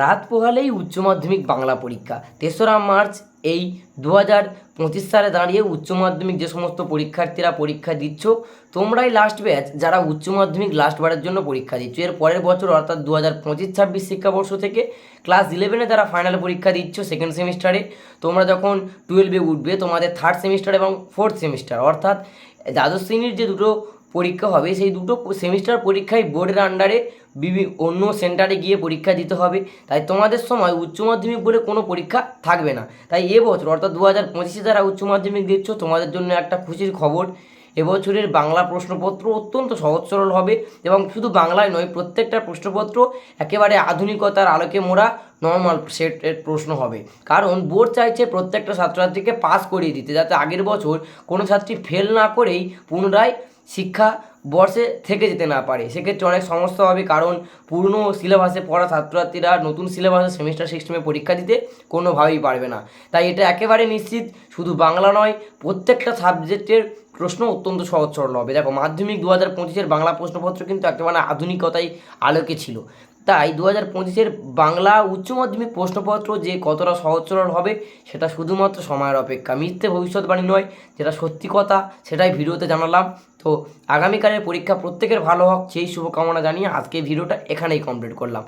রাত পোহালেই উচ্চ মাধ্যমিক বাংলা পরীক্ষা। তেসরা মার্চ এই দু হাজার পঁচিশ সালে দাঁড়িয়ে উচ্চ মাধ্যমিক যে সমস্ত পরীক্ষার্থীরা পরীক্ষা দিচ্ছ, তোমরাই লাস্ট ব্যাচ যারা উচ্চ মাধ্যমিক লাস্ট বারের জন্য পরীক্ষা দিচ্ছ। এর পরের বছর অর্থাৎ দু হাজার পঁচিশ ছাব্বিশ শিক্ষাবর্ষ থেকে ক্লাস ইলেভেনে যারা ফাইনাল পরীক্ষা দিচ্ছ সেকেন্ড সেমিস্টারে তোমরা যখন টুয়েলভে উঠবে, তোমাদের থার্ড সেমিস্টার এবং ফোর্থ সেমিস্টার অর্থাৎ দ্বাদশ শ্রেণির যে দুটো পরীক্ষা হবে। সেই দুটো সেমিস্টার পরীক্ষায় বোর্ডের আন্ডারে বিভি, অন্য সেন্টারে গিয়ে পরীক্ষা দিতে হবে। তাই তোমাদের সময় উচ্চ মাধ্যমিক বলে কোনো পরীক্ষা থাকবে না। তাই এবছর অর্থাৎ দু হাজার পঁচিশে যারা উচ্চ মাধ্যমিক দিচ্ছ, তোমাদের জন্য একটা খুশির খবর। এবছরের বাংলা প্রশ্নপত্র অত্যন্ত সহজ সরল হবে এবং শুধু বাংলায় নয়, প্রত্যেকটা প্রশ্নপত্র একেবারে আধুনিকতার আলোকে মোড়া নর্মাল সেটের প্রশ্ন হবে। কারণ বোর্ড চাইছে প্রত্যেকটা ছাত্রছাত্রীকে পাস করিয়ে দিতে, যাতে আগের বছর কোনো ছাত্রী ফেল না করেই পুনরায় শিক্ষা বর্ষে থেকে যেতে না পারে। সেক্ষেত্রে অনেক সমস্যা হবে, কারণ পুরনো সিলেবাসে পড়া ছাত্রছাত্রীরা নতুন সিলেবাসে সেমিস্টার সিস্টেমে পরীক্ষা দিতে কোনোভাবেই পারবে না। তাই এটা একেবারে নিশ্চিত, শুধু বাংলা নয়, প্রত্যেকটা সাবজেক্টের প্রশ্ন অত্যন্ত সহজ সরল হবে। দেখো, মাধ্যমিক দু হাজার পঁচিশের বাংলা প্রশ্নপত্র কিন্তু একেবারে আধুনিকতায় আলোকে ছিল। তাই দু হাজার পঁচিশের বাংলা উচ্চ মাধ্যমিক প্রশ্নপত্র যে কতটা সহজ সরল হবে, সেটা শুধুমাত্র সময়ের অপেক্ষা। মিথ্যে ভবিষ্যৎবাণী নয়, যেটা সত্যি কথা, সেটাই ভিডিওতে জানালাম। তো আগামীকালের পরীক্ষা প্রত্যেকের ভালো হোক, সেই শুভকামনা জানিয়ে আজকে ভিডিওটা এখানেই কমপ্লিট করলাম।